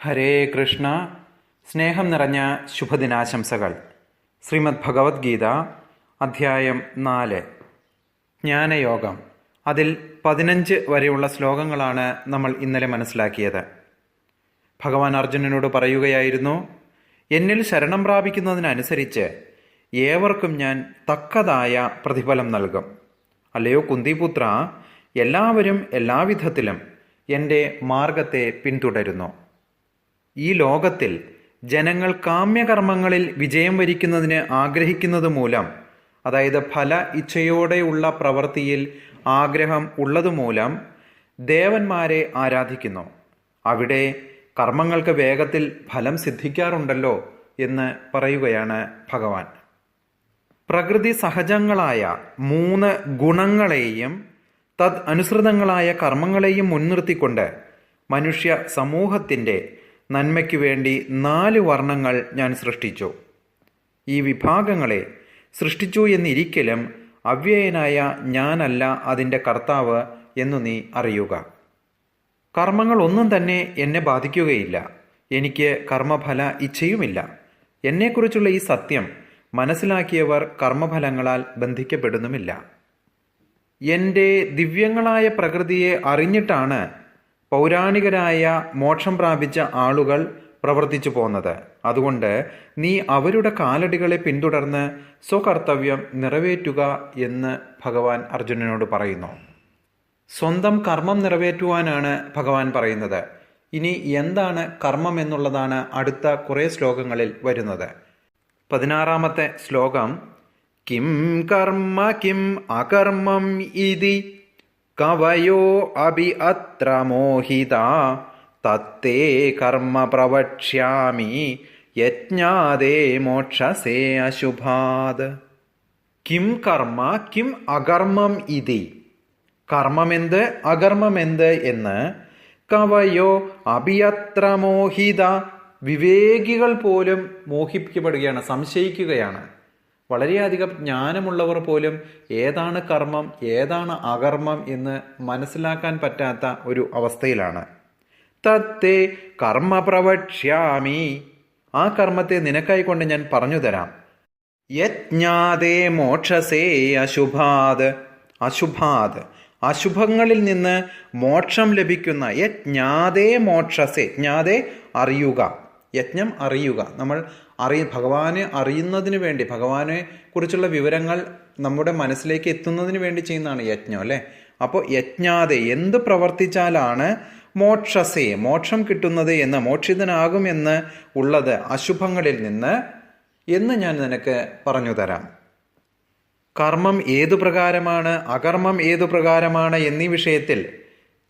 ഹരേ കൃഷ്ണ. സ്നേഹം നിറഞ്ഞ ശുഭദിനാശംസകൾ. ശ്രീമദ് ഭഗവത്ഗീത അധ്യായം നാല്. ജ്ഞാനയോഗം. അതിൽ പതിനഞ്ച് വരെയുള്ള ശ്ലോകങ്ങളാണ് നമ്മൾ ഇന്നലെ മനസ്സിലാക്കിയത്. ഭഗവാൻ അർജുനനോട് പറയുകയായിരുന്നു എന്നിൽ ശരണം പ്രാപിക്കുന്നതിനനുസരിച്ച് ഏവർക്കും ഞാൻ തക്കതായ പ്രതിഫലം നൽകും. അല്ലയോ കുന്തിപുത്ര എല്ലാവരും എല്ലാവിധത്തിലും എന്റെ മാർഗത്തെ പിന്തുടരുന്നു. ഈ ലോകത്തിൽ ജനങ്ങൾ കാമ്യകർമ്മങ്ങളിൽ വിജയം വരിക്കുന്നതിന് ആഗ്രഹിക്കുന്നത് മൂലം അതായത് ഫല ഇച്ഛയോടെയുള്ള പ്രവൃത്തിയിൽ ആഗ്രഹം ഉള്ളതുമൂലം ദേവന്മാരെ ആരാധിക്കുന്നു. അവിടെ കർമ്മങ്ങൾക്ക് വേഗത്തിൽ ഫലം സിദ്ധിക്കാറുണ്ടല്ലോ എന്ന് പറയുകയാണ് ഭഗവാൻ. പ്രകൃതി സഹജങ്ങളായ മൂന്ന് ഗുണങ്ങളെയും തദ് അനുസൃതങ്ങളായ കർമ്മങ്ങളെയും മുൻനിർത്തിക്കൊണ്ട് മനുഷ്യ സമൂഹത്തിന്റെ നന്മയ്ക്കു വേണ്ടി നാല് വർണങ്ങൾ ഞാൻ സൃഷ്ടിച്ചു. ഈ വിഭാഗങ്ങളെ സൃഷ്ടിച്ചു എന്നിരിക്കലും അവ്യയനായ ഞാനല്ല അതിന്റെ കർത്താവ് എന്നു നീ അറിയുക. കർമ്മങ്ങൾ ഒന്നും തന്നെ എന്നെ ബാധിക്കുകയില്ല. എനിക്ക് കർമ്മഫല ഇച്ഛയുമില്ല. എന്നെക്കുറിച്ചുള്ള ഈ സത്യം മനസ്സിലാക്കിയവർ കർമ്മഫലങ്ങളാൽ ബന്ധിക്കപ്പെടുന്നുമില്ല. എന്റെ ദിവ്യങ്ങളായ പ്രകൃതിയെ അറിഞ്ഞിട്ടാണ് പൗരാണികരായ മോക്ഷം പ്രാപിച്ച ആളുകൾ പ്രവർത്തിച്ചു പോന്നത്. അതുകൊണ്ട് നീ അവരുടെ കാലടികളെ പിന്തുടർന്ന് സ്വകർത്തവ്യം നിറവേറ്റുക എന്ന് ഭഗവാൻ അർജുനനോട് പറയുന്നു. സ്വന്തം കർമ്മം നിറവേറ്റുവാനാണ് ഭഗവാൻ പറയുന്നത്. ഇനി എന്താണ് കർമ്മം എന്നുള്ളതാണ് അടുത്ത കുറേ ശ്ലോകങ്ങളിൽ വരുന്നത്. പതിനാറാമത്തെ ശ്ലോകം കിം കർമ്മ കിം അകർമ്മം ഇതി കവയോ അഭി അത്ര മോഹിത. തത്തേ കർമ്മ പ്രവക്ഷ്യാമി. യജ്ഞാദേ മോക്ഷസേ അശുഭാത്. കിം കർമ്മ കിം അകർമ്മം ഇതി. കർമ്മമെന്ത് അകർമ്മമെന്ത് എന്ന് കവയോ അഭിയത്ര മോഹിത. വിവേകികൾ പോലും മോഹിപ്പിക്കപ്പെടുകയാണ് സംശയിക്കുകയാണ്. വളരെയധികം ജ്ഞാനമുള്ളവർ പോലും ഏതാണ് കർമ്മം ഏതാണ് അകർമ്മം എന്ന് മനസ്സിലാക്കാൻ പറ്റാത്ത ഒരു അവസ്ഥയിലാണ്. തത്തേ കർമ്മ പ്രവക്ഷ്യാമി. ആ കർമ്മത്തെ നിനക്കായി കൊണ്ട് ഞാൻ പറഞ്ഞു തരാം. യജ്ഞാതേ മോക്ഷസേ അശുഭാത്. അശുഭാത്. അശുഭങ്ങളിൽ നിന്ന് മോക്ഷം ലഭിക്കുന്ന യജ്ഞാതേ മോക്ഷസേ. ജ്ഞാതേ അറിയുക. യജ്ഞം അറിയുക. നമ്മൾ അറിയ ഭഗവാനെ അറിയുന്നതിന് വേണ്ടി ഭഗവാനെ കുറിച്ചുള്ള വിവരങ്ങൾ നമ്മുടെ മനസ്സിലേക്ക് എത്തുന്നതിന് വേണ്ടി ചെയ്യുന്നതാണ് യജ്ഞം അല്ലേ? അപ്പോൾ യജ്ഞാതെ എന്ത് പ്രവർത്തിച്ചാലാണ് മോക്ഷസേ മോക്ഷം കിട്ടുന്നത് എന്ന് മോക്ഷിതനാകുമെന്ന് ഉള്ളത് അശുഭങ്ങളിൽ നിന്ന് എന്ന് ഞാൻ നിനക്ക് പറഞ്ഞു തരാം. കർമ്മം ഏതു പ്രകാരമാണ് അകർമ്മം ഏതു പ്രകാരമാണ് എന്നീ വിഷയത്തിൽ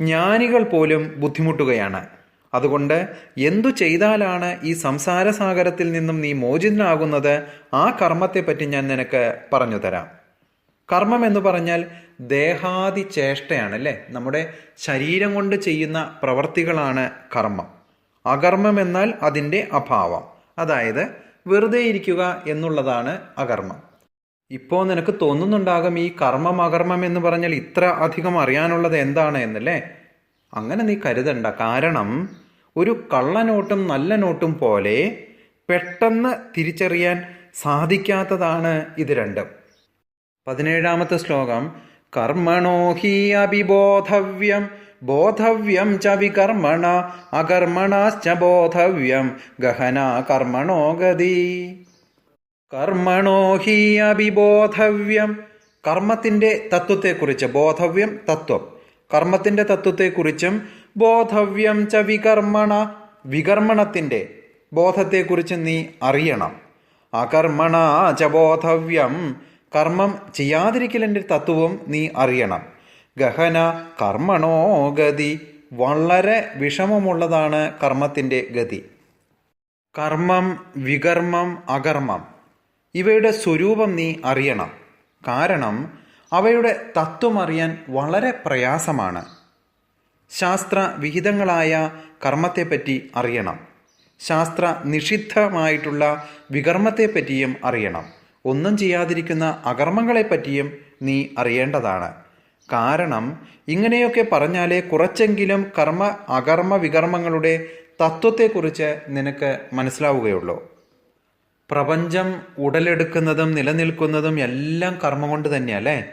ജ്ഞാനികൾ പോലും ബുദ്ധിമുട്ടുകയാണ്. അതുകൊണ്ട് എന്തു ചെയ്താലാണ് ഈ സംസാരസാഗരത്തിൽ നിന്നും നീ മോചിതനാകുന്നത്? ആ കർമ്മത്തെപ്പറ്റി ഞാൻ നിനക്ക് പറഞ്ഞു തരാം. കർമ്മം എന്ന് പറഞ്ഞാൽ ദേഹാദി ചേഷ്ടയാണ് അല്ലേ നമ്മുടെ ശരീരം കൊണ്ട് ചെയ്യുന്ന പ്രവർത്തികളാണ് കർമ്മം. അകർമ്മം എന്നാൽ അതിന്റെ അഭാവം. അതായത് വെറുതെ ഇരിക്കുക എന്നുള്ളതാണ് അകർമ്മം. ഇപ്പോൾ നിനക്ക് തോന്നുന്നുണ്ടാകും ഈ കർമ്മം അകർമ്മം എന്ന് പറഞ്ഞാൽ ഇത്ര അധികം അറിയാനുള്ളത് എന്താണ് എന്നല്ലേ? അങ്ങനെ നീ കരുതണ്ട. കാരണം ഒരു കള്ളനോട്ടും നല്ല നോട്ടും പോലെ പെട്ടെന്ന് തിരിച്ചറിയാൻ സാധിക്കാത്തതാണ് ഇത് രണ്ടും. പതിനേഴാമത്തെ ശ്ലോകം കർമ്മണോഹി അഭിബോധവ്യം ബോധവ്യം ച വികർമ്മണ അകർമ്മണാശ്ച ബോധവ്യം ഗഹന കർമ്മണോ ഗതി. കർമ്മണോ അഭിബോധവ്യം കർമ്മത്തിന്റെ തത്വത്തെക്കുറിച്ച് ബോധവ്യം തത്വം. കർമ്മത്തിന്റെ തത്വത്തെക്കുറിച്ചും ബോധവ്യം ച വികർമ്മണ. വികർമ്മണത്തിന്റെ ബോധത്തെക്കുറിച്ച് നീ അറിയണം. അകർമ്മണ ച ബോധവ്യം. കർമ്മം ചെയ്യാതിരിക്കലിന്റെ തത്വവും നീ അറിയണം. ഗഹന കർമ്മണോ ഗതി. വളരെ വിഷമമുള്ളതാണ് കർമ്മത്തിന്റെ ഗതി. കർമ്മം വികർമ്മം അകർമ്മം. ഇവയുടെ സ്വരൂപം നീ അറിയണം. കാരണം അവയുടെ തത്വം അറിയാൻ വളരെ പ്രയാസമാണ്. ശാസ്ത്ര വിഹിതങ്ങളായ കർമ്മത്തെപ്പറ്റി അറിയണം. ശാസ്ത്ര നിഷിദ്ധമായിട്ടുള്ള വികർമ്മത്തെപ്പറ്റിയും അറിയണം. ഒന്നും ചെയ്യാതിരിക്കുന്ന അകർമ്മങ്ങളെപ്പറ്റിയും നീ അറിയേണ്ടതാണ്. കാരണം ഇങ്ങനെയൊക്കെ പറഞ്ഞാലേ കുറച്ചെങ്കിലും കർമ്മ അകർമ്മ വികർമ്മങ്ങളുടെ തത്വത്തെക്കുറിച്ച് നിനക്ക് മനസ്സിലാവുകയുള്ളൂ. പ്രപഞ്ചം ഉടലെടുക്കുന്നതും നിലനിൽക്കുന്നതും എല്ലാം കർമ്മം കൊണ്ട് തന്നെയല്ലേ?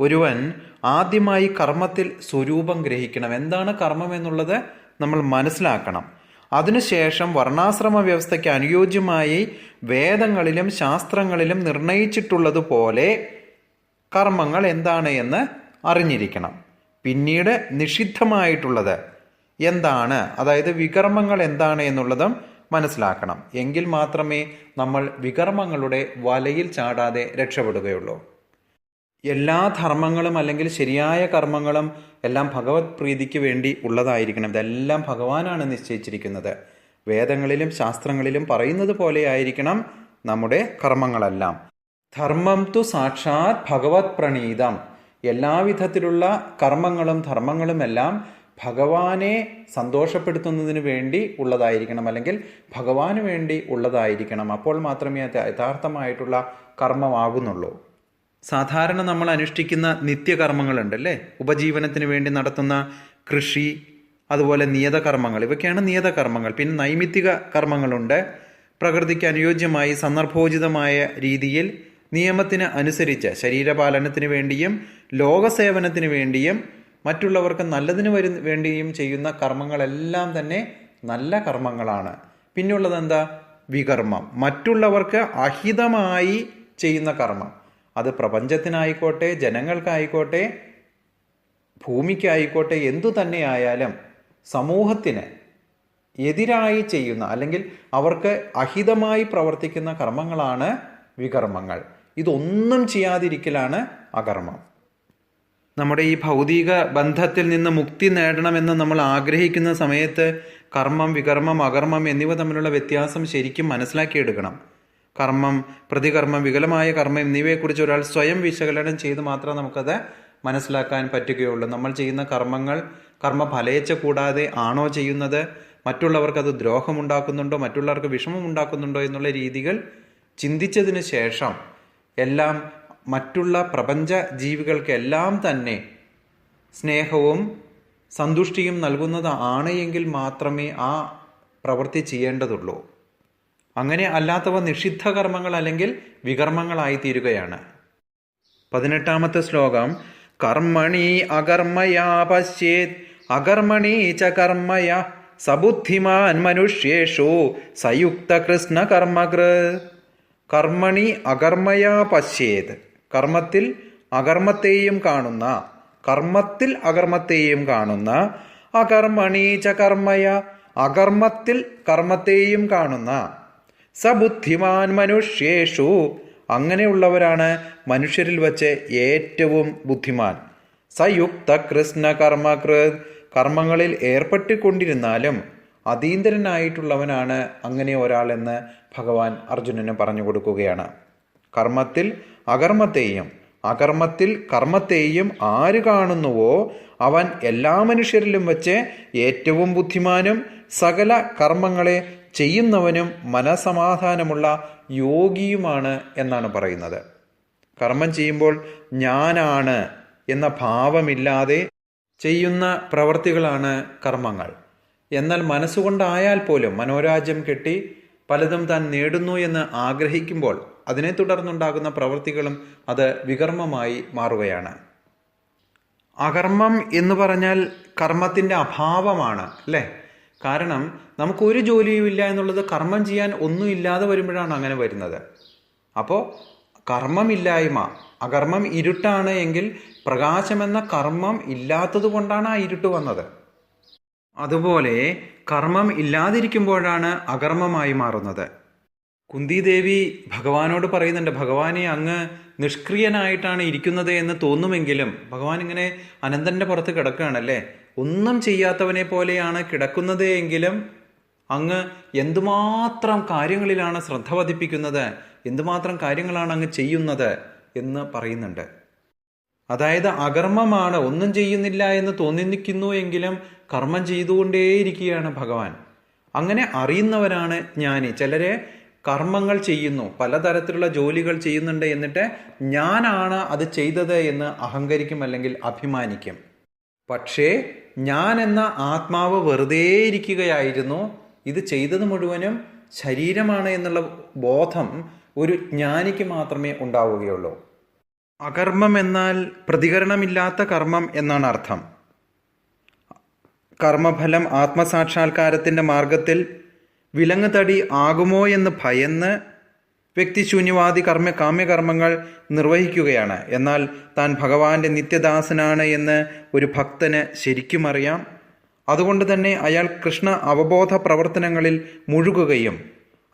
ഒരുവൻ ആദ്യമായി കർമ്മത്തിൽ സ്വരൂപം ഗ്രഹിക്കണം. എന്താണ് കർമ്മം എന്നുള്ളത് നമ്മൾ മനസ്സിലാക്കണം. അതിനുശേഷം വർണാശ്രമ വ്യവസ്ഥയ്ക്ക് അനുയോജ്യമായി വേദങ്ങളിലും ശാസ്ത്രങ്ങളിലും നിർണയിച്ചിട്ടുള്ളതുപോലെ കർമ്മങ്ങൾ എന്താണ് എന്ന് അറിഞ്ഞിരിക്കണം. പിന്നീട് നിഷിദ്ധമായിട്ടുള്ളത് എന്താണ്? അതായത് വികർമ്മങ്ങൾ എന്താണ് എന്നുള്ളതും മനസ്സിലാക്കണം. എങ്കിൽ മാത്രമേ നമ്മൾ വികർമ്മങ്ങളുടെ വലയിൽ ചാടാതെ രക്ഷപ്പെടുകയുള്ളൂ. എല്ലാ ധർമ്മങ്ങളും അല്ലെങ്കിൽ ശരിയായ കർമ്മങ്ങളും എല്ലാം ഭഗവത് പ്രീതിക്ക് വേണ്ടി ഉള്ളതായിരിക്കണം. ഇതെല്ലാം ഭഗവാനാണ് നിശ്ചയിച്ചിരിക്കുന്നത്. വേദങ്ങളിലും ശാസ്ത്രങ്ങളിലും പറയുന്നത് പോലെ ആയിരിക്കണം നമ്മുടെ കർമ്മങ്ങളെല്ലാം. ധർമ്മം തു സാക്ഷാത് ഭഗവത് പ്രണീതം. എല്ലാവിധത്തിലുള്ള കർമ്മങ്ങളും ധർമ്മങ്ങളും എല്ലാം ഭഗവാനെ സന്തോഷപ്പെടുത്തുന്നതിന് വേണ്ടി ഉള്ളതായിരിക്കണം അല്ലെങ്കിൽ ഭഗവാന് വേണ്ടി ഉള്ളതായിരിക്കണം. അപ്പോൾ മാത്രമേ അത് യഥാർത്ഥമായിട്ടുള്ള കർമ്മമാകുന്നുള്ളൂ. സാധാരണ നമ്മൾ അനുഷ്ഠിക്കുന്ന നിത്യകർമ്മങ്ങളുണ്ടല്ലേ? ഉപജീവനത്തിന് വേണ്ടി നടത്തുന്ന കൃഷി അതുപോലെ നിയതകർമ്മങ്ങൾ. ഇവയൊക്കെയാണ് നിയതകർമ്മങ്ങൾ. പിന്നെ നൈമിത്തിക കർമ്മങ്ങളുണ്ട്. പ്രകൃതിക്ക് അനുയോജ്യമായി സന്ദർഭോചിതമായ രീതിയിൽ നിയമത്തിന് അനുസരിച്ച് ശരീരപാലനത്തിന് വേണ്ടിയും ലോകസേവനത്തിന് വേണ്ടിയും മറ്റുള്ളവർക്ക് നല്ലതിന് വരു വേണ്ടിയും ചെയ്യുന്ന കർമ്മങ്ങളെല്ലാം തന്നെ നല്ല കർമ്മങ്ങളാണ്. പിന്നുള്ളത് എന്താ? വികർമ്മം. മറ്റുള്ളവർക്ക് അഹിതമായി ചെയ്യുന്ന കർമ്മം. അത് പ്രപഞ്ചത്തിനായിക്കോട്ടെ ജനങ്ങൾക്കായിക്കോട്ടെ ഭൂമിക്കായിക്കോട്ടെ എന്തു തന്നെയായാലും സമൂഹത്തിന് എതിരായി ചെയ്യുന്ന അല്ലെങ്കിൽ അവർക്ക് അഹിതമായി പ്രവർത്തിക്കുന്ന കർമ്മങ്ങളാണ് വികർമ്മങ്ങൾ. ഇതൊന്നും ചെയ്യാതിരിക്കലാണ് അകർമ്മം. നമ്മുടെ ഈ ഭൗതിക ബന്ധത്തിൽ നിന്ന് മുക്തി നേടണമെന്ന് നമ്മൾ ആഗ്രഹിക്കുന്ന സമയത്ത് കർമ്മം വികർമ്മം അകർമ്മം എന്നിവ തമ്മിലുള്ള വ്യത്യാസം ശരിക്കും മനസ്സിലാക്കിയെടുക്കണം. കർമ്മം പ്രതികർമ്മം വികലമായ കർമ്മം എന്നിവയെക്കുറിച്ച് ഒരാൾ സ്വയം വിശകലനം ചെയ്ത് മാത്രമേ നമുക്കത് മനസ്സിലാക്കാൻ പറ്റുകയുള്ളൂ. നമ്മൾ ചെയ്യുന്ന കർമ്മങ്ങൾ കർമ്മ ഫലയച്ച കൂടാതെ ആണോ ചെയ്യുന്നത്? മറ്റുള്ളവർക്ക് അത് ദ്രോഹമുണ്ടാക്കുന്നുണ്ടോ? മറ്റുള്ളവർക്ക് വിഷമം വിഷമമുണ്ടാക്കുന്നുണ്ടോ എന്നുള്ള രീതികൾ ചിന്തിച്ചതിന് ശേഷം എല്ലാം മറ്റുള്ള പ്രപഞ്ച ജീവികൾക്കെല്ലാം തന്നെ സ്നേഹവും സന്തുഷ്ടിയും നൽകുന്നത് എങ്കിൽ മാത്രമേ ആ പ്രവൃത്തി ചെയ്യേണ്ടതുള്ളൂ. അങ്ങനെ അല്ലാത്തവ നിഷിദ്ധ കർമ്മങ്ങൾ അല്ലെങ്കിൽ വികർമ്മങ്ങളായി തീരുകയാണ് പതിനെട്ടാമത്തെ ശ്ലോകം കർമ്മണി അകർമ്മയാ പശ്യേത് അകർമ്മണി ച കർമ്മയ സബുദ്ധിമാൻ മനുഷ്യേഷു സയുക്ത കൃഷ്ണ കർമ്മകൃ കർമ്മണി അകർമ്മയാ പശ്യേത് കർമ്മത്തിൽ അകർമ്മത്തെയും കാണുന്ന കർമ്മത്തിൽ അകർമ്മത്തെയും കാണുന്ന അകർമ്മണി ച കർമ്മയ അകർമ്മത്തിൽ കർമ്മത്തെയും കാണുന്ന. സബുദ്ധിമാൻ മനുഷ്യേഷു അങ്ങനെയുള്ളവരാണ് മനുഷ്യരിൽ വച്ച് ഏറ്റവും ബുദ്ധിമാൻ. സയുക്ത കൃഷ്ണ കർമ്മകൃത് കർമ്മങ്ങളിൽ ഏർപ്പെട്ടുകൊണ്ടിരുന്നാലും അതീന്ദ്രനായിട്ടുള്ളവനാണ് അങ്ങനെ ഒരാളെന്ന് ഭഗവാൻ അർജുനന് പറഞ്ഞു കൊടുക്കുകയാണ്. കർമ്മത്തിൽ അകർമ്മത്തെയും അകർമ്മത്തിൽ കർമ്മത്തെയും ആര് കാണുന്നുവോ അവൻ എല്ലാ മനുഷ്യരിലും വച്ച് ഏറ്റവും ബുദ്ധിമാനും സകല കർമ്മങ്ങളെ ചെയ്യുന്നവനും മനസമാധാനമുള്ള യോഗിയുമാണ് എന്നാണ് പറയുന്നത്. കർമ്മം ചെയ്യുമ്പോൾ ഞാനാണ് എന്ന ഭാവമില്ലാതെ ചെയ്യുന്ന പ്രവർത്തികളാണ് കർമ്മങ്ങൾ. എന്നാൽ മനസ്സുകൊണ്ടായാൽ പോലും മനോരാജ്യം കെട്ടി പലതും താൻ നേടുന്നു എന്ന് ആഗ്രഹിക്കുമ്പോൾ അതിനെ തുടർന്നുണ്ടാകുന്ന പ്രവൃത്തികളും അത് വികർമ്മമായി മാറുകയാണ്. അകർമ്മം എന്ന് പറഞ്ഞാൽ കർമ്മത്തിന്റെ അഭാവമാണ് അല്ലേ? കാരണം നമുക്ക് ഒരു ജോലിയും ഇല്ല എന്നുള്ളത് കർമ്മം ചെയ്യാൻ ഒന്നും ഇല്ലാതെ വരുമ്പോഴാണ് അങ്ങനെ വരുന്നത്. അപ്പോൾ കർമ്മമില്ലായ്മ അകർമ്മം ഇരുട്ടാണ് എങ്കിൽ പ്രകാശമെന്ന കർമ്മം ഇല്ലാത്തത് കൊണ്ടാണ് ആ ഇരുട്ട് വന്നത്. അതുപോലെ കർമ്മം ഇല്ലാതിരിക്കുമ്പോഴാണ് അകർമ്മമായി മാറുന്നത്. കുന്തിദേവി ഭഗവാനോട് പറയുന്നുണ്ട് ഭഗവാനെ അങ്ങ് നിഷ്ക്രിയനായിട്ടാണ് ഇരിക്കുന്നത് എന്ന് തോന്നുമെങ്കിലും ഭഗവാൻ ഇങ്ങനെ അനന്തന്റെ പുറത്ത് കിടക്കുകയാണല്ലേ? ഒന്നും ചെയ്യാത്തവനെ പോലെയാണ് കിടക്കുന്നത് എങ്കിലും അങ്ങ് എന്തുമാത്രം കാര്യങ്ങളിലാണ് ശ്രദ്ധ പതിപ്പിക്കുന്നത് എന്തുമാത്രം കാര്യങ്ങളാണ് അങ്ങ് ചെയ്യുന്നത് എന്ന് പറയുന്നുണ്ട്. അതായത് അകർമ്മമാണ് ഒന്നും ചെയ്യുന്നില്ല എന്ന് തോന്നിക്കുന്നു എങ്കിലും കർമ്മം ചെയ്തുകൊണ്ടേയിരിക്കുകയാണ് ഭഗവാൻ. അങ്ങനെ അറിയുന്നവരാണ് ജ്ഞാനി. ചിലരെ കർമ്മങ്ങൾ ചെയ്യുന്നു പലതരത്തിലുള്ള ജോലികൾ ചെയ്യുന്നുണ്ട് എന്നിട്ട് ഞാനാണ് അത് ചെയ്തത് എന്ന് അഹങ്കരിക്കും അല്ലെങ്കിൽ അഭിമാനിക്കും. പക്ഷേ ഞാൻ എന്ന ആത്മാവ് വെറുതെ ഇരിക്കുകയായിരുന്നു ഇത് ചെയ്തത് മുഴുവനും ശരീരമാണ് എന്നുള്ള ബോധം ഒരു ജ്ഞാനിക്ക് മാത്രമേ ഉണ്ടാവുകയുള്ളൂ. അകർമ്മം എന്നാൽ പ്രതികരണമില്ലാത്ത കർമ്മം എന്നാണ് അർത്ഥം. കർമ്മഫലം ആത്മസാക്ഷാത്കാരത്തിന്റെ മാർഗത്തിൽ വിലങ്ങുതടി ആകുമോ എന്ന് ഭയന്ന് വ്യക്തിശൂന്യവാദി കർമ്മ കാമ്യകർമ്മങ്ങൾ നിർവഹിക്കുകയാണ്. എന്നാൽ താൻ ഭഗവാന്റെ നിത്യദാസനാണ് എന്ന് ഒരു ഭക്തന് ശരിക്കും അറിയാം. അതുകൊണ്ട് തന്നെ അയാൾ കൃഷ്ണ അവബോധ പ്രവർത്തനങ്ങളിൽ മുഴുകുകയും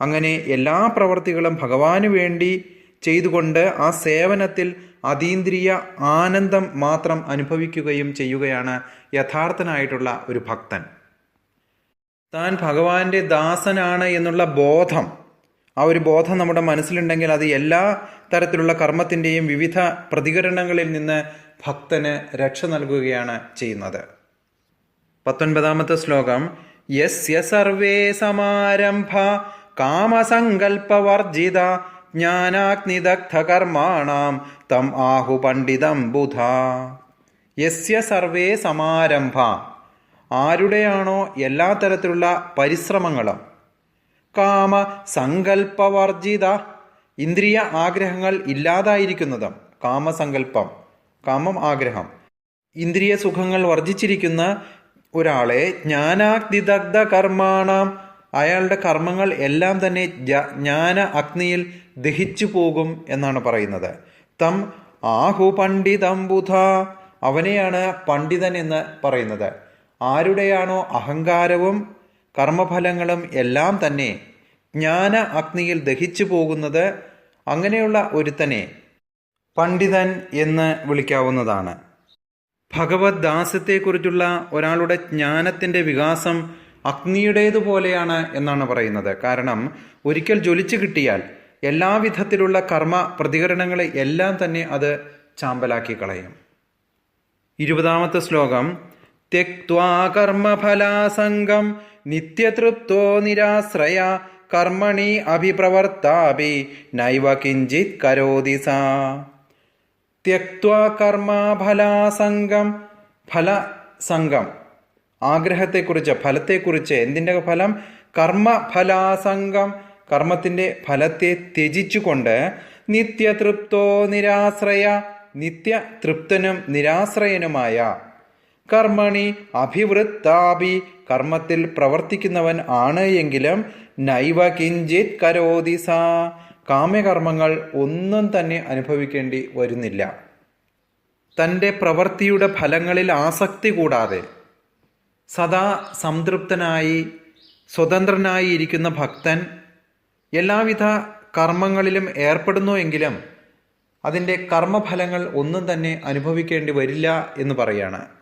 അങ്ങനെ എല്ലാ പ്രവർത്തികളും ഭഗവാന് വേണ്ടി ചെയ്തുകൊണ്ട് ആ സേവനത്തിൽ അതീന്ദ്രിയ ആനന്ദം മാത്രം അനുഭവിക്കുകയും ചെയ്യുകയാണ് യഥാർത്ഥനായിട്ടുള്ള ഒരു ഭക്തൻ. താൻ ഭഗവാന്റെ ദാസനാണ് എന്നുള്ള ബോധം ആ ഒരു ബോധം നമ്മുടെ മനസ്സിലുണ്ടെങ്കിൽ അത് എല്ലാ തരത്തിലുള്ള കർമ്മത്തിന്റെയും വിവിധ പ്രതികരണങ്ങളിൽ നിന്ന് ഭക്തന് രക്ഷ നൽകുകയാണ് ചെയ്യുന്നത്. പത്തൊൻപതാമത്തെ ശ്ലോകം. യസ്യ സർവേ സമാരംഭ കാമസങ്കൽപ്പവർജിത ജ്ഞാനാഗ്നിദഗ്ധ കർമാണാം തം ആഹു പണ്ഡിതം ബുധ. യസ്യ സർവേ സമാരംഭ. ആരുടെയാണോ എല്ലാ തരത്തിലുള്ള പരിശ്രമങ്ങളും കാമ സങ്കല്പവർജിത ഇന്ദ്രിയ ആഗ്രഹങ്ങൾ ഇല്ലാതായിരിക്കുന്നതും കാമസങ്കല്പം കാമം ആഗ്രഹം. ഇന്ദ്രിയ സുഖങ്ങൾ വർജിച്ചിരിക്കുന്ന ഒരാളെ ജ്ഞാനാഗ്നിദഗ്ധ കർമാണം. അയാളുടെ കർമ്മങ്ങൾ എല്ലാം തന്നെ ജ്ഞാന അഗ്നിയിൽ ദഹിച്ചു പോകും എന്നാണ് പറയുന്നത്. തം ആഹു പണ്ഡിതം ബുധ. അവനെയാണ് പണ്ഡിതൻ എന്ന് പറയുന്നത്. ആരുടെയാണോ അഹങ്കാരവും കർമ്മഫലങ്ങളും എല്ലാം തന്നെ ജ്ഞാന അഗ്നിയിൽ ദഹിച്ചു പോകുന്നത് അങ്ങനെയുള്ള ഒരുത്തനെ പണ്ഡിതൻ എന്ന് വിളിക്കാവുന്നതാണ്. ഭഗവത് ദാസ്യത്തെക്കുറിച്ചുള്ള ഒരാളുടെ ജ്ഞാനത്തിന്റെ വികാസം അഗ്നിയുടേതുപോലെയാണ് എന്നാണ് പറയുന്നത്. കാരണം ഒരിക്കൽ ജ്വലിച്ചു കിട്ടിയാൽ എല്ലാവിധത്തിലുള്ള കർമ്മ പ്രതികരണങ്ങളെ എല്ലാം തന്നെ അത് ചാമ്പലാക്കി കളയും. ഇരുപതാമത്തെ ശ്ലോകം കർമ്മഫലാസംഗം നിത്യതൃപ്തോ നിരാശ്രയ കർമ്മണി അഭിപ്രവർത്താപി നൈവ കിഞ്ചിത് കരോതി സ. ത്യക്വാ കർമ്മഫലാസംഗം ഫലസംഗം. ആഗ്രഹത്തെക്കുറിച്ച് ഫലത്തെക്കുറിച്ച് എന്തിന്റെ ഫലം? കർമ്മഫലാസംഗം കർമ്മത്തിന്റെ ഫലത്തെ ത്യജിച്ചുകൊണ്ട് നിത്യതൃപ്തോ നിരാശ്രയ നിത്യതൃപ്തനും നിരാശ്രയനുമായ കർമ്മണി അഭിവൃത്താപി കർമ്മത്തിൽ പ്രവർത്തിക്കുന്നവൻ ആണ് എങ്കിലും നൈവ കിഞ്ചിത് കരോതി സാ. കാമ്യകർമ്മങ്ങൾ ഒന്നും തന്നെ അനുഭവിക്കേണ്ടി വരുന്നില്ല. തന്റെ പ്രവൃത്തിയുടെ ഫലങ്ങളിൽ ആസക്തി കൂടാതെ സദാ സംതൃപ്തനായി സ്വതന്ത്രനായി ഇരിക്കുന്ന ഭക്തൻ എല്ലാവിധ കർമ്മങ്ങളിലും ഏർപ്പെടുന്നു എങ്കിലും അതിന്റെ കർമ്മഫലങ്ങൾ ഒന്നും തന്നെ അനുഭവിക്കേണ്ടി വരില്ല എന്ന് പറയാണ്.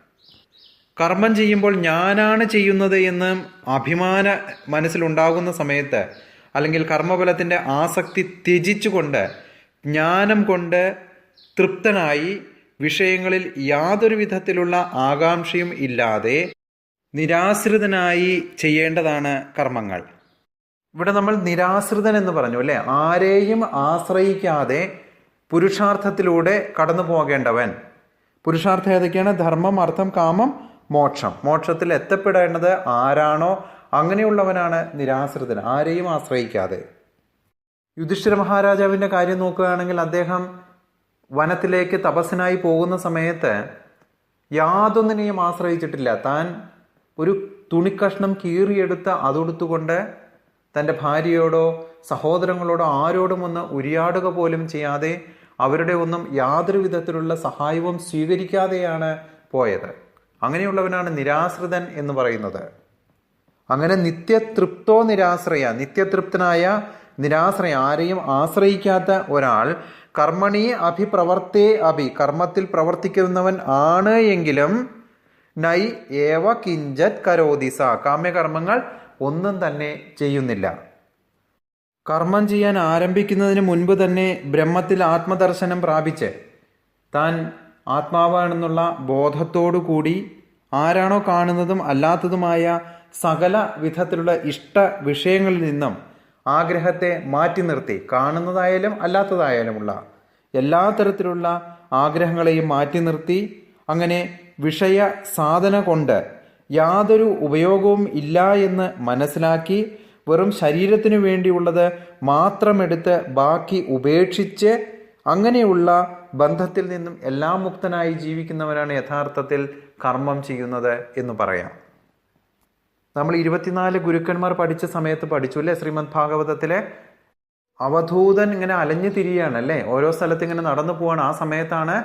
കർമ്മം ചെയ്യുമ്പോൾ ഞാനാണ് ചെയ്യുന്നത് എന്ന് അഭിമാന മനസ്സിലുണ്ടാകുന്ന സമയത്ത് അല്ലെങ്കിൽ കർമ്മഫലത്തിന്റെ ആസക്തി ത്യജിച്ചുകൊണ്ട് ജ്ഞാനം കൊണ്ട് തൃപ്തനായി വിഷയങ്ങളിൽ യാതൊരു വിധത്തിലുള്ള ആകാംക്ഷയും ഇല്ലാതെ നിരാശ്രിതനായി ചെയ്യേണ്ടതാണ് കർമ്മങ്ങൾ. ഇവിടെ നമ്മൾ നിരാശ്രിതൻ എന്ന് പറഞ്ഞു അല്ലേ? ആരെയും ആശ്രയിക്കാതെ പുരുഷാർത്ഥത്തിലൂടെ കടന്നു പോകേണ്ടവൻ പുരുഷാർത്ഥം ഏതൊക്കെയാണ്? ധർമ്മം അർത്ഥം കാമം മോക്ഷം. മോക്ഷത്തിൽ എത്തപ്പെടേണ്ടത് ആരാണോ അങ്ങനെയുള്ളവനാണ് നിരാശ്രിതൻ. ആരെയും ആശ്രയിക്കാതെ. യുധിഷ്ഠിര മഹാരാജാവിന്റെ കാര്യം നോക്കുകയാണെങ്കിൽ അദ്ദേഹം വനത്തിലേക്ക് തപസ്സിനായി പോകുന്ന സമയത്ത് യാതൊന്നിനെയും ആശ്രയിച്ചിട്ടില്ല. താൻ ഒരു തുണിക്കഷ്ണം കീറിയെടുത്ത് അതൊടുത്തുകൊണ്ട് തന്റെ ഭാര്യയോടോ സഹോദരങ്ങളോടോ ആരോടും ഒന്ന് ഉരിയാടുക പോലും ചെയ്യാതെ അവരുടെ ഒന്നും യാതൊരു വിധത്തിലുള്ള സഹായവും സ്വീകരിക്കാതെയാണ് പോയത്. അങ്ങനെയുള്ളവനാണ് നിരാശ്രിതൻ എന്ന് പറയുന്നത്. അങ്ങനെ നിത്യതൃപ്തോ നിരാശ്രയ നിത്യതൃപ്തനായ നിരാശ്രയ ആരെയും ആശ്രയിക്കാത്ത ഒരാൾ കർമ്മണി അഭിപ്രവർത്തേ അഭി കർമ്മത്തിൽ പ്രവർത്തിക്കുന്നവൻ ആണ് എങ്കിലും നൈ ഏവ കിഞ്ചത് കരോദിസ കാമ്യകർമ്മങ്ങൾ ഒന്നും തന്നെ ചെയ്യുന്നില്ല. കർമ്മം ചെയ്യാൻ ആരംഭിക്കുന്നതിന് മുൻപ് തന്നെ ബ്രഹ്മത്തിൽ ആത്മദർശനം പ്രാപിച്ച് താൻ ആത്മാവാണെന്നുള്ള ബോധത്തോടു കൂടി ആരാണോ കാണുന്നതും അല്ലാത്തതുമായ സകല വിധത്തിലുള്ള ഇഷ്ട വിഷയങ്ങളിൽ നിന്നും ആഗ്രഹത്തെ മാറ്റി നിർത്തി കാണുന്നതായാലും അല്ലാത്തതായാലുമുള്ള എല്ലാ തരത്തിലുള്ള ആഗ്രഹങ്ങളെയും മാറ്റി നിർത്തി അങ്ങനെ വിഷയ സാധന കൊണ്ട് യാതൊരു ഉപയോഗവും ഇല്ല എന്ന് മനസ്സിലാക്കി വെറും ശരീരത്തിനു വേണ്ടിയുള്ളത് മാത്രമെടുത്ത് ബാക്കി ഉപേക്ഷിച്ച് അങ്ങനെയുള്ള ബന്ധത്തിൽ നിന്നും എല്ലാം മുക്തനായി ജീവിക്കുന്നവനാണ് യഥാർത്ഥത്തിൽ കർമ്മം ചെയ്യുന്നത് എന്ന് പറയാം. നമ്മൾ ഇരുപത്തിനാല് ഗുരുക്കന്മാർ പഠിച്ച സമയത്ത് പഠിച്ചു അല്ലേ? ശ്രീമദ് ഭാഗവതത്തിലെ അവധൂതൻ ഇങ്ങനെ അലഞ്ഞു തിരിയാണ് അല്ലേ? ഓരോ സ്ഥലത്ത് ഇങ്ങനെ നടന്നു പോവാണ്. ആ സമയത്താണ്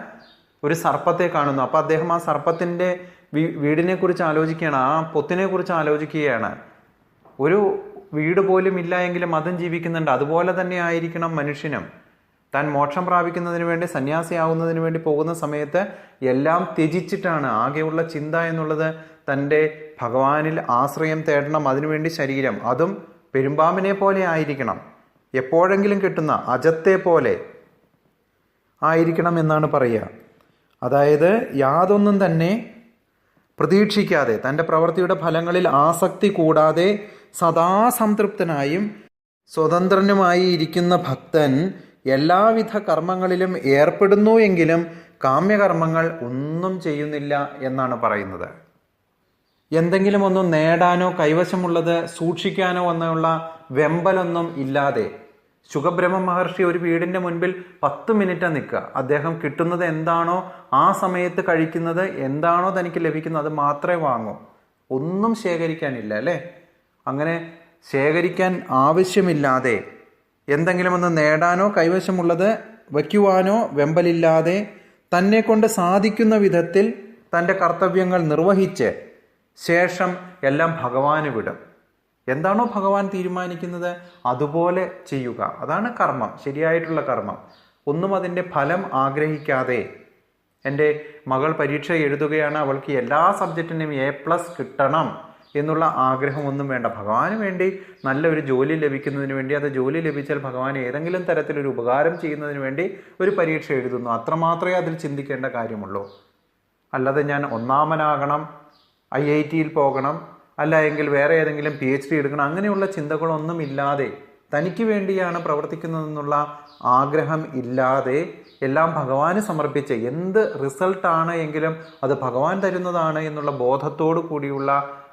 ഒരു സർപ്പത്തെ കാണുന്നു അപ്പൊ അദ്ദേഹം ആ സർപ്പത്തിന്റെ വീടിനെ കുറിച്ച് ആലോചിക്കുകയാണ്. ആ പൊത്തിനെ കുറിച്ച് ആലോചിക്കുകയാണ്. ഒരു വീട് പോലും ഇല്ല എങ്കിലും അതും ജീവിക്കുന്നുണ്ട്. അതുപോലെ തന്നെ ആയിരിക്കണം മനുഷ്യനും. താൻ മോക്ഷം പ്രാപിക്കുന്നതിന് വേണ്ടി സന്യാസിയാവുന്നതിന് വേണ്ടി പോകുന്ന സമയത്ത് എല്ലാം ത്യജിച്ചിട്ടാണ് ആകെയുള്ള ചിന്ത എന്നുള്ളത് തന്റെ ഭഗവാനിൽ ആശ്രയം തേടണം അതിനുവേണ്ടി ശരീരം. അതും പെരുമ്പാമ്പിനെ പോലെ ആയിരിക്കണം. എപ്പോഴെങ്കിലും കിട്ടുന്ന അജത്തെ പോലെ ആയിരിക്കണം എന്നാണ് പറയുക. അതായത് യാതൊന്നും തന്നെ പ്രതീക്ഷിക്കാതെ തന്റെ പ്രവൃത്തിയുടെ ഫലങ്ങളിൽ ആസക്തി കൂടാതെ സദാ സംതൃപ്തനായും സ്വതന്ത്രനുമായി ഇരിക്കുന്ന ഭക്തൻ എല്ലാവിധ കർമ്മങ്ങളിലും ഏർപ്പെടുന്നു എങ്കിലും കാമ്യകർമ്മങ്ങൾ ഒന്നും ചെയ്യുന്നില്ല എന്നാണ് പറയുന്നത്. എന്തെങ്കിലും ഒന്നും നേടാനോ കൈവശമുള്ളത് സൂക്ഷിക്കാനോ എന്നുള്ള വെമ്പലൊന്നും ഇല്ലാതെ സുഖബ്രഹ്മ മഹർഷി ഒരു വീടിന്റെ മുൻപിൽ പത്ത് മിനിറ്റ് നിൽക്കുക. അദ്ദേഹം കിട്ടുന്നത് എന്താണോ ആ സമയത്ത് കഴിക്കുന്നത് എന്താണോ തനിക്ക് ലഭിക്കുന്നത് അത് മാത്രമേ വാങ്ങൂ. ഒന്നും ശേഖരിക്കാനില്ല അല്ലേ? അങ്ങനെ ശേഖരിക്കാൻ ആവശ്യമില്ലാതെ എന്തെങ്കിലും ഒന്ന് നേടാനോ കൈവശമുള്ളത് വയ്ക്കുവാനോ വെമ്പലില്ലാതെ തന്നെ കൊണ്ട് സാധിക്കുന്ന വിധത്തിൽ തന്റെ കർത്തവ്യങ്ങൾ നിർവഹിച്ച് ശേഷം എല്ലാം ഭഗവാന് വിടും. എന്താണോ ഭഗവാൻ തീരുമാനിക്കുന്നത്? അതുപോലെ ചെയ്യുക. അതാണ് കർമ്മം. ശരിയായിട്ടുള്ള കർമ്മം. ഒന്നും അതിന്റെ ഫലം ആഗ്രഹിക്കാതെ എന്റെ മകൾ പരീക്ഷ എഴുതുകയാണ്. അവൾക്ക് എല്ലാ സബ്ജക്റ്റിനും എ പ്ലസ് കിട്ടണം. എന്നുള്ള ആഗ്രഹമൊന്നും വേണ്ട. ഭഗവാന് വേണ്ടി നല്ലൊരു ജോലി ലഭിക്കുന്നതിന് വേണ്ടി അത് ജോലി ലഭിച്ചാൽ ഭഗവാൻ ഏതെങ്കിലും തരത്തിലൊരു ഉപകാരം ചെയ്യുന്നതിന് വേണ്ടി ഒരു പരീക്ഷ എഴുതുന്നു. അത്രമാത്രമേ അതിൽ ചിന്തിക്കേണ്ട കാര്യമുള്ളൂ. അല്ലാതെ ഞാൻ ഒന്നാമനാകണം ഐ ഐ ടിയിൽ പോകണം അല്ല എങ്കിൽ വേറെ ഏതെങ്കിലും പി എച്ച് ഡി എടുക്കണം അങ്ങനെയുള്ള ചിന്തകളൊന്നും ഇല്ലാതെ തനിക്ക് വേണ്ടിയാണ് പ്രവർത്തിക്കുന്നതെന്നുള്ള ആഗ്രഹം ഇല്ലാതെ എല്ലാം ഭഗവാന് സമർപ്പിച്ച് എന്ത് റിസൾട്ടാണ് എങ്കിലും അത് ഭഗവാൻ തരുന്നതാണ് എന്നുള്ള ബോധത്തോടു കൂടിയുള്ള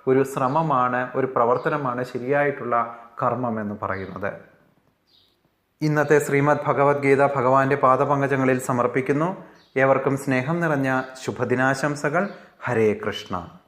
ഒരു ശ്രമമാണ് ഒരു പ്രവർത്തനമാണ് ശരിയായിട്ടുള്ള കർമ്മം എന്ന് പറയുന്നത്. ഇന്നത്തെ ശ്രീമദ് ഭഗവത്ഗീത ഭഗവാന്റെ പാദപങ്കജങ്ങളിൽ സമർപ്പിക്കുന്നു. ഏവർക്കും സ്നേഹം നിറഞ്ഞ ശുഭദിനാശംസകൾ. ഹരേ കൃഷ്ണ.